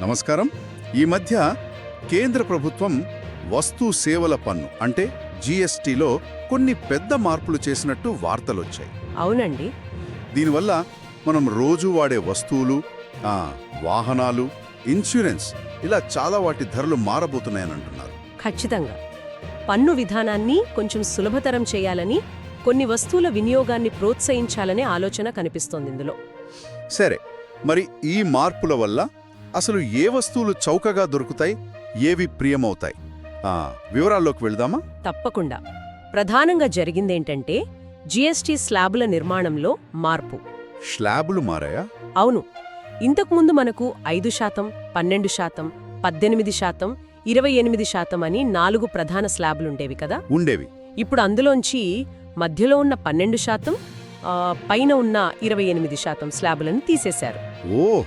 నమస్కారం. ఈ మధ్య కేంద్ర ప్రభుత్వం వస్తు సేవల పన్ను అంటే జీఎస్టీలో కొన్ని పెద్ద మార్పులు చేసినట్టు వార్తలొచ్చాయి. అవునండి. దీనివల్ల మనం రోజు వాడే వస్తువులు వాహనాలు ఇన్సూరెన్స్ ఇలా చాలా వాటి ధరలు మారబోతున్నాయని అంటున్నారు. ఖచ్చితంగా. పన్ను విధానాన్ని కొంచెం సులభతరం చేయాలని కొన్ని వస్తువుల వినియోగాన్ని ప్రోత్సహించాలనే ఆలోచన కనిపిస్తోంది ఇందులో. సరే మరి ఈ మార్పుల వల్ల అసలు ఏ వస్తువులు చౌకగా దొరుకుతాయి? ఏవి ప్రియమవుతాయి? వివరాల్లోకి వెళ్దామా? తప్పకుండా. ప్రధానంగా జరిగిందేంటంటే జీఎస్టీ స్లాబుల నిర్మాణంలో మార్పు. స్లాబులు మారాయా? అవును. ఇంతకుముందు మనకు ఐదు శాతం పన్నెండు శాతం పద్దెనిమిది శాతం ఇరవై ఎనిమిది శాతం అని నాలుగు ప్రధాన స్లాబులుండేవి కదా? ఉండేవి. ఇప్పుడు అందులోంచి మధ్యలో ఉన్న పన్నెండు శాతం పైన ఉన్న ఇరవై ఎనిమిది శాతం స్లాబులను తీసేశారు. ఓ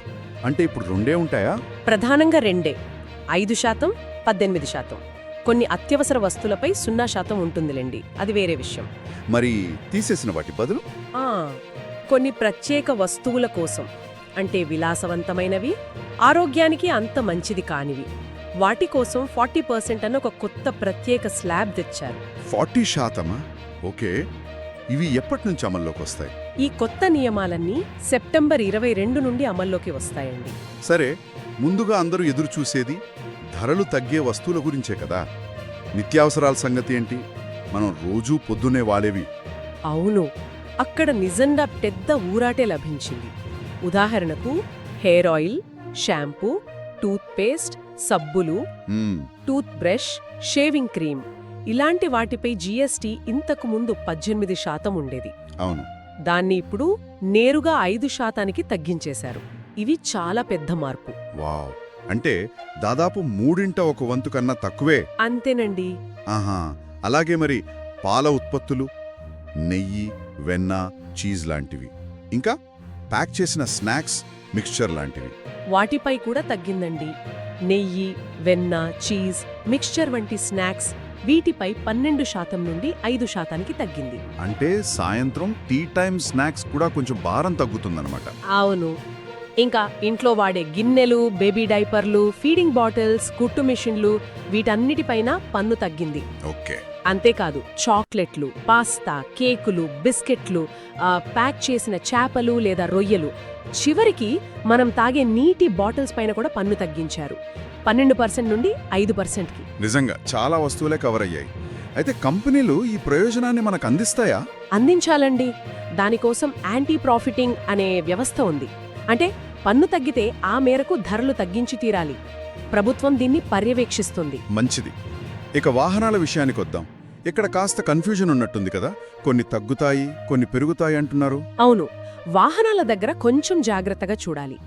అంటే ఇప్పుడు రెండే ఉంటాయా? ప్రధానంగా రెండే. ఐదు శాతం పద్దెనిమిది శాతం. కొన్ని అత్యవసర వస్తువులపై సున్నా శాతం ఉంటుందిలేండి. అది వేరే విషయం. మరి తీసేసిన వాటి బదులు? కొన్ని ప్రత్యేక వస్తువుల కోసం. అంటే విలాసవంతమైనవి ఆరోగ్యానికి అంత మంచిది కానివి. వాటి కోసం ఫార్టీ పర్సెంట్ అన్న ఒక కొత్త ప్రత్యేక స్లాబ్ తెచ్చారు. ఫార్టీ శాతమా? ఓకే. ఇవి ఎప్పటి నుంచి అమల్లోకి వస్తాయి? ఈ కొత్త నియమాలన్నీ సెప్టెంబర్ ఇరవై రెండు నుండి అమల్లోకి వస్తాయండి. సరే ముందుగా అందరూ ఎదురు చూసేది ధరలు తగ్గే వస్తువుల గురించే కదా? నిత్యావసరాల సంగతి ఏంటి? మనం రోజూ పొద్దునే వాడేవి అవును అక్కడ నిజంగా పెద్ద ఊరాటే లభించింది. ఉదాహరణకు hair oil shampoo tooth paste సబ్బులు టూత్ బ్రష్ షేవింగ్ క్రీమ్. ఇలాంటి వాటిపై జీఎస్టీ ఇంతకు ముందు పద్దెనిమిది శాతం ఉండేది. అవును. దాన్ని ఇప్పుడు నేరుగా ఐదు శాతానికి తగ్గించేశారు. ఇవి చాలా పెద్ద మార్పు. వావ్. అంటే దాదాపు మూడింట ఒక వంతు కన్నా తక్కువే. అంతేనండి. ఆహా. అలాగే మరి పాల ఉత్పత్తులు నెయ్యి వెన్న చీజ్ లాంటివి. ఇంకా ప్యాక్ చేసిన స్నాక్స్ మిక్స్చర్ లాంటివి. వాటిపై కూడా తగ్గిందండి. నెయ్యి వెన్న చీజ్ మిక్స్చర్ వంటి స్నాక్స్ వీటిపై పన్నెండు శాతం నుండి ఐదు శాతానికి తగ్గింది. అంటే సాయంత్రం టీ టైం స్నాక్స్ కూడా కొంచెం భారం తగ్గుతుందన్నమాట. అవును. ఇంకా ఇంట్లో వాడే గిన్నెలు బేబీ డైపర్లు ఫీడింగ్ బాటిల్స్ కుట్టు మిషన్లు వీటన్నిటిపైన పన్ను తగ్గింది. ఓకే. అంతేకాదు చాక్లెట్లు పాస్తా కేకులు బిస్కెట్లు ప్యాక్ చేసిన చేపలు లేదా రొయ్యలు చివరికి మనం తాగే నీటి బాటిల్స్ పైన కూడా పన్ను తగ్గించారు. పన్నెండు పర్సెంట్ నుండి ఐదు పర్సెంట్కి. నిజంగా చాలా వస్తువులే కవర్ అయ్యాయి. అయితే కంపెనీలు ఈ ప్రయోజనాన్ని మనకు అందిస్తాయా? అందించాలండి. దానికోసం యాంటీ ప్రాఫిటింగ్ అనే వ్యవస్థ ఉంది. అంటే పన్ను తగ్గితే ఆ మేరకు ధరలు తగ్గించి తీరాలి. ప్రభుత్వం దీన్ని పర్యవేక్షిస్తుంది. మంచిది. ఇక వాహనాల విషయానికి వద్దాం. ఇక్కడ కాస్త కన్ఫ్యూజన్ ఉన్నట్టుంది కదా? కొన్ని తగ్గుతాయి కొన్ని పెరుగుతాయి అంటున్నారు. అవును. వాహనాల దగ్గర కొంచెం జాగ్రత్తగా చూడాలి.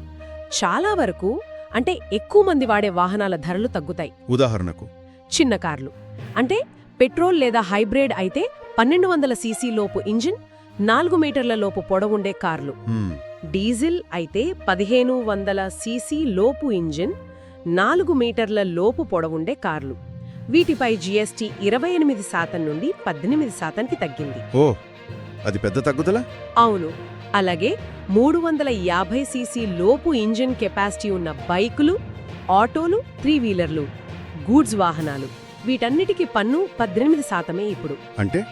చాలా వరకు అంటే ఎక్కువ మంది వాడే వాహనాల ధరలు తగ్గుతాయి. ఉదాహరణకు? చిన్న కార్లు. అంటే పెట్రోల్ లేదా హైబ్రిడ్ అయితే పన్నెండు వందల సీసీ లోపు ఇంజిన్ నాలుగు మీటర్ల లోపు పొడవుండే కార్లు. డీజిల్ అయితే పదిహేను వందల సీసీ లోపు ఇంజిన్ నాలుగు మీటర్ల లోపు పొడవుండే కార్లు. వీటిపై జీఎస్టీ ఇరవై ఎనిమిది శాతం నుండి పద్దెనిమిది శాతానికి తగ్గింది. ఓ అది పెద్ద తగ్గుదల? అవును. అలాగే మూడు వందల యాభై సీసీ లోపు ఇంజిన్ కెపాసిటీ ఉన్న బైకులు ఆటోలు త్రీ వీలర్లు గూడ్స్ వాహనాలు. వీటన్నిటికీ పన్ను పద్దెనిమిది శాతమే ఇప్పుడు. అంటే?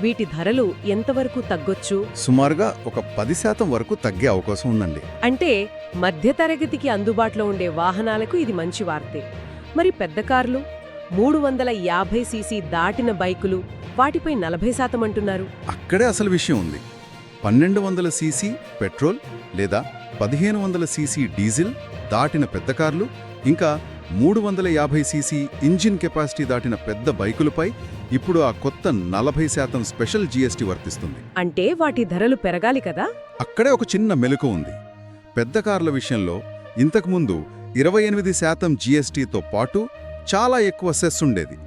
వీటి ధరలు ఎంతవరకు తగ్గొచ్చు? సుమారుగా ఒక పది శాతం వరకు తగ్గే అవకాశం ఉందండి. అంటే మధ్యతరగతికి అందుబాటులో ఉండే వాహనాలకు ఇది మంచి వార్తే. మరి పెద్ద కార్లు మూడు వందల యాభై సీసీ దాటిన బైకులు వాటిపై నలభై శాతం అంటున్నారు. అక్కడే అసలు విషయం ఉంది. పన్నెండు వందల సీసీ పెట్రోల్ లేదా పదిహేను వందల సీసీ డీజిల్ దాటిన పెద్ద కార్లు ఇంకా మూడు వందల యాభై సీసీ ఇంజిన్ కెపాసిటీ దాటిన పెద్ద బైకులపై ఇప్పుడు ఆ కొత్త నలభై శాతం స్పెషల్ జీఎస్టీ వర్తిస్తుంది. అంటే వాటి ధరలు పెరగాలి కదా? అక్కడే ఒక చిన్న మెలకు ఉంది. పెద్ద కార్ల విషయంలో ఇంతకుముందు ఇరవై ఎనిమిది శాతం జీఎస్టీతో పాటు చాలా ఎక్కువ సెస్ ఉండేది.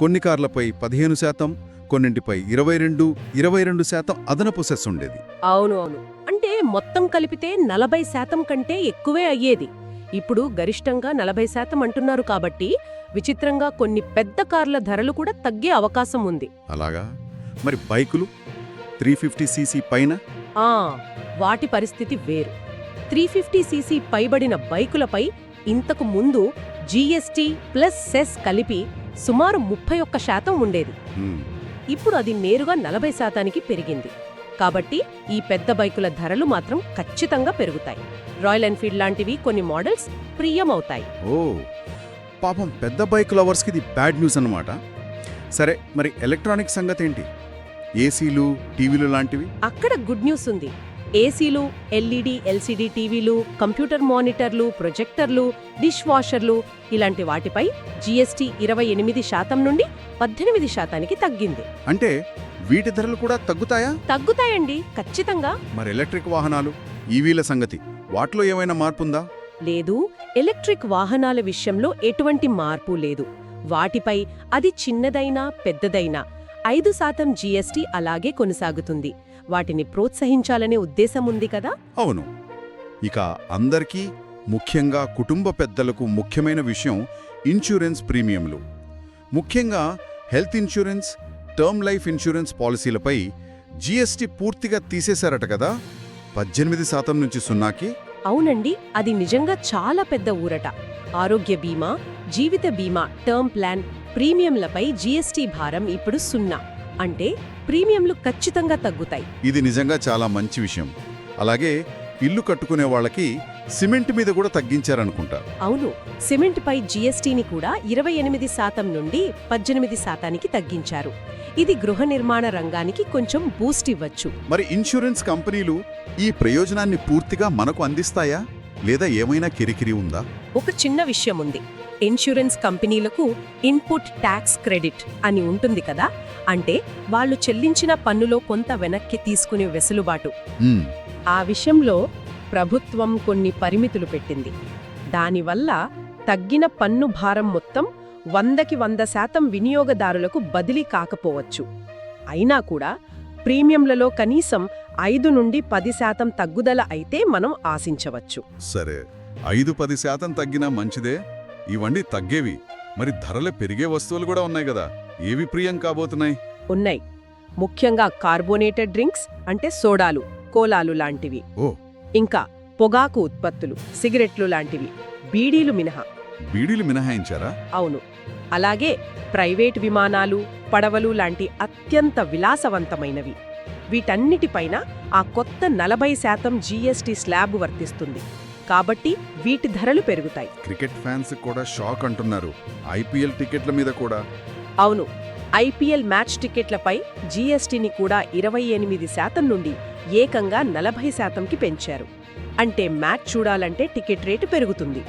కొన్ని కార్లపై పదిహేను శాతం కొన్నింటిపై ఇరవై రెండు ఇరవై రెండు శాతం అదనపు సెస్ ఉండేది. అవును అవును అంటే మొత్తం కలిపితే నలభై శాతం కంటే ఎక్కువే అయ్యేది. ఇప్పుడు గరిష్టంగా నలభై శాతం అంటున్నారు కాబట్టి విచిత్రంగా కొన్ని పెద్ద కార్ల ధరలు కూడా తగ్గే అవకాశం ఉంది. అలాగా? మరి బైకులు త్రీ ఫిఫ్టీ సీసీ పైన? వాటి పరిస్థితి వేరు. త్రీ ఫిఫ్టీ సీసీ పైబడిన బైకులపై ఇంతకు ముందు జీఎస్టీ ప్లస్ సెస్ కలిపి సుమారు ముప్పై ఒక్క శాతం ఉండేది. ఇప్పుడు అది నేరుగా నలభై శాతానికి పెరిగింది. కాబట్టి ఈ పెద్ద బైకుల ధరలు మాత్రం ఖచ్చితంగా పెరుగుతాయి. రాయల్ ఎన్ఫీల్డ్ లాంటివి కొన్ని మోడల్స్ ప్రియమవుతాయి. ఓ పాపం పెద్ద బైక్ లవర్స్కి ఇది బ్యాడ్ న్యూస్ అన్నమాట. సరే మరి ఎలక్ట్రానిక్ సంగతి ఏంటి ఏసీలు టీవీలు లాంటివి? అక్కడ గుడ్ న్యూస్ ఉంది. ఏసీలు ఎల్ఈడి ఎల్సీడీ టీవీలు కంప్యూటర్ మానిటర్లు ప్రొజెక్టర్లు డిష్ వాషర్లు ఇలాంటి వాటిపై జీఎస్టీ ఇరవై ఎనిమిది శాతం నుండి పద్దెనిమిది శాతానికి తగ్గింది. అంటే వీటి ధరలు కూడా తగ్గుతాయా? తగ్గుతాయండి ఖచ్చితంగా. మరి ఎలక్ట్రిక్ వాహనాలు ఈవీల సంగతి వాటిలో ఏమైనా మార్పుందా? లేదు ఎలక్ట్రిక్ వాహనాల విషయంలో ఎటువంటి మార్పు లేదు. వాటిపై అది చిన్నదైనా పెద్దదైనా ఐదు శాతం జీఎస్టీ అలాగే కొనసాగుతుంది. వాటిని ప్రోత్సహించాలనే ఉద్దేశం ఉంది కదా? అవును. ఇక అందరికీ ముఖ్యంగా కుటుంబ పెద్దలకు ముఖ్యమైన విషయం ఇన్సూరెన్స్ ప్రీమియంలు. ముఖ్యంగా health insurance term life insurance పాలసీలపై GST పూర్తిగా తీసేశారట కదా? పద్దెనిమిది శాతం నుంచి సున్నాకి? అవునండి అది నిజంగా చాలా పెద్ద ఊరట. ఆరోగ్య బీమా జీవిత బీమా టర్మ్ ప్లాన్ ప్రీమియంలపై జీఎస్టీ భారం ఇప్పుడు సున్నా. అంటే ప్రీమియంలు ఖచ్చితంగా తగ్గుతాయి. ఇది నిజంగా చాలా మంచి విషయం. అలాగే ఇల్లు కట్టుకునే వాళ్ళకి సిమెంట్ మీద కూడా తగ్గించారనుకుంటా. అవును సిమెంట్పై జీఎస్టీని కూడా ఇరవై ఎనిమిది శాతం నుండి పద్దెనిమిది శాతానికి తగ్గించారు. ఇది గృహ నిర్మాణ రంగానికి కొంచెం బూస్ట్ ఇవ్వచ్చు. మరి ఇన్సూరెన్స్ కంపెనీలు ఈ ప్రయోజనాన్ని పూర్తిగా మనకు అందిస్తాయా? లేదా ఏమైనా కిరికిరి ఉందా? ఒక చిన్న విషయం ఉంది. ఇన్సూరెన్స్ కంపెనీలకు ఇన్పుట్ ట్యాక్స్ క్రెడిట్ అని ఉంటుంది కదా అంటే వాళ్ళు చెల్లించిన పన్నులో కొంత వెనక్కి తీసుకునే వెసులుబాటు. ఆ విషయంలో ప్రభుత్వం కొన్ని పరిమితులు పెట్టింది. దానివల్ల తగ్గిన పన్ను భారం మొత్తం వందకి వంద శాతం వినియోగదారులకు బదిలీ కాకపోవచ్చు. అయినా కూడా ప్రీమియంలలో కనీసం ఐదు నుండి పది శాతం తగ్గుదల అయితే మనం ఆశించవచ్చు. సరే ఐదు పది శాతం తగ్గినా మంచిదే. ఇవన్నీ తగ్గేవి. మరి ధరలు పెరిగే వస్తువులు కూడా ఉన్నాయి కదా. ఏవి ప్రియం కాబోతున్నాయి? ఉన్నాయి. ముఖ్యంగా కార్బోనేటెడ్ డ్రింక్స్ అంటే సోడాలు కోలాలు లాంటివి. ఓ. ఇంకా పొగాకు ఉత్పత్తులు సిగరెట్లు లాంటివి. బీడీలు మినహా. బీడీలు మినహాయించారా? అవును. అలాగే ప్రైవేట్ విమానాలు పడవలు లాంటి అత్యంత విలాసవంతమైనవి. వీటన్నిటిపైన ఆ కొత్త నలభై శాతం జీఎస్టీ స్లాబ్ వర్తిస్తుంది. కాబట్టి వీటి ధరలు పెరుగుతాయి. క్రికెట్ ఫ్యాన్స్ కూడా షాక్ అంటున్నారు. ఐపీఎల్ టికెట్ల మీద కూడా. అవును ఐపీఎల్ మ్యాచ్ టికెట్లపై జీఎస్టీని కూడా ఇరవై ఎనిమిది శాతం నుండి ఏకంగా నలభై శాతంకి పెంచారు. అంటే మ్యాచ్ చూడాలంటే టికెట్ రేటు పెరుగుతుంది.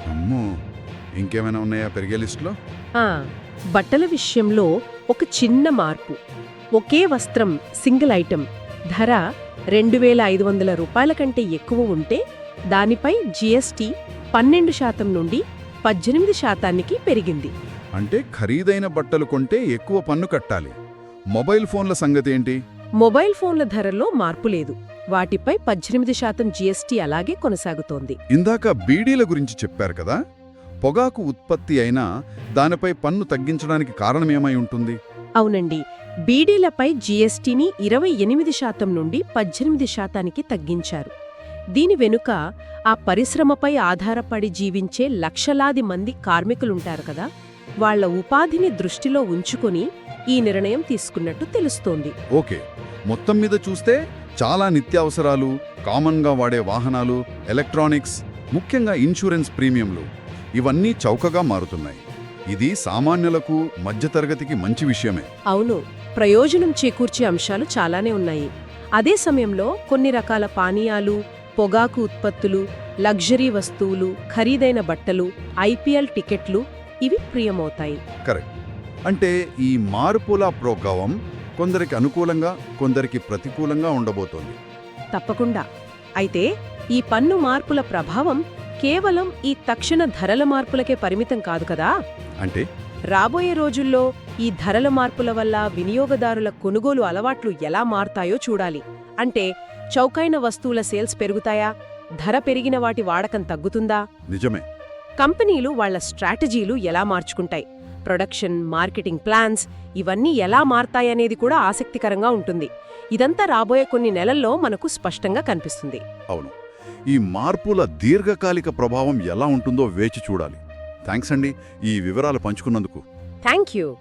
ఇంకేమైనా ఉన్నాయా పెరిగే లిస్టులో? బట్టల విషయంలో ఒక చిన్న మార్పు. ఒకే వస్త్రం సింగిల్ ఐటెం ధర రెండు వేల ఐదు వందల రూపాయల కంటే ఎక్కువ ఉంటే దానిపై జీఎస్టీ పన్నెండు శాతం నుండి పద్దెనిమిది శాతానికి పెరిగింది. అంటే ఖరీదైన బట్టలు కొంటే ఎక్కువ పన్ను కట్టాలి. మొబైల్ ఫోన్ల సంగతి ఏంటి మొబైల్ ఫోన్ల ధరల్లో మార్పు లేదు. వాటిపై పద్దెనిమిది శాతం జీఎస్టీ అలాగే కొనసాగుతోంది. ఇందాక బీడీల గురించి చెప్పారు కదా? పొగాకు ఉత్పత్తి అయినా దానిపై పన్ను తగ్గించడానికి కారణమేమై ఉంటుంది? అవునండి. బీడీలపై జీఎస్టీని ఇరవై ఎనిమిది శాతం నుండి పద్దెనిమిది శాతానికి తగ్గించారు. దీని వెనుక ఆ పరిశ్రమపై ఆధారపడి జీవించే లక్షలాది మంది కార్మికులుంటారు కదా? వాళ్ళ ఉపాధిని దృష్టిలో ఉంచుకొని ఈ నిర్ణయం తీసుకున్నట్టు తెలుస్తోంది. ఓకే. మొత్తం మీద చూస్తే చాలా నిత్యావసరాలు కామన్గా వాడే వాహనాలు ఎలక్ట్రానిక్స్ ముఖ్యంగా ఇన్సూరెన్స్ ప్రీమియంలు ఇవన్నీ చౌకగా మారుతున్నాయి. ఇది సామాన్యులకు మధ్యతరగతికి మంచి విషయమే. అవును. ప్రయోజనం చేకూర్చే అంశాలు చాలానే ఉన్నాయి. అదే సమయంలో కొన్ని రకాల పానీయాలు పొగాకు ఉత్పత్తులు లగ్జరీ వస్తువులు ఖరీదైన బట్టలు ఐపీఎల్ టికెట్లు ఇవి ప్రియమవుతాయి. కరెక్ట్. అంటే ఈ మార్పుల ప్రభావం కొందరికి అనుకూలంగా కొందరికి ప్రతికూలంగా ఉండబోతోంది. తప్పకుండా. అయితే ఈ పన్ను మార్పుల ప్రభావం కేవలం ఈ తక్షణ ధరల మార్పులకే పరిమితం కాదు కదా? అంటే? రాబోయే రోజుల్లో ఈ ధరల మార్పుల వల్ల వినియోగదారుల కొనుగోలు అలవాట్లు ఎలా మారతాయో చూడాలి. అంటే చౌకైన వస్తువుల సేల్స్ పెరుగుతాయా? ధర పెరిగిన వాటి వాడకం తగ్గుతుందా? నిజమే. కంపెనీలు వాళ్ళ స్ట్రాటజీలు ఎలా మార్చుకుంటాయి? ప్రొడక్షన్ మార్కెటింగ్ ప్లాన్స్ ఇవన్నీ ఎలా మారతాయనేది కూడా ఆసక్తికరంగా ఉంటుంది. ఇదంతా రాబోయే కొన్ని నెలల్లో మనకు స్పష్టంగా కనిపిస్తుంది. అవును. ఈ మార్పుల దీర్ఘకాలిక ప్రభావం ఎలా ఉంటుందో వేచి చూడాలి. థ్యాంక్స్ అండి ఈ వివరాలు పంచుకున్నందుకు. Thank you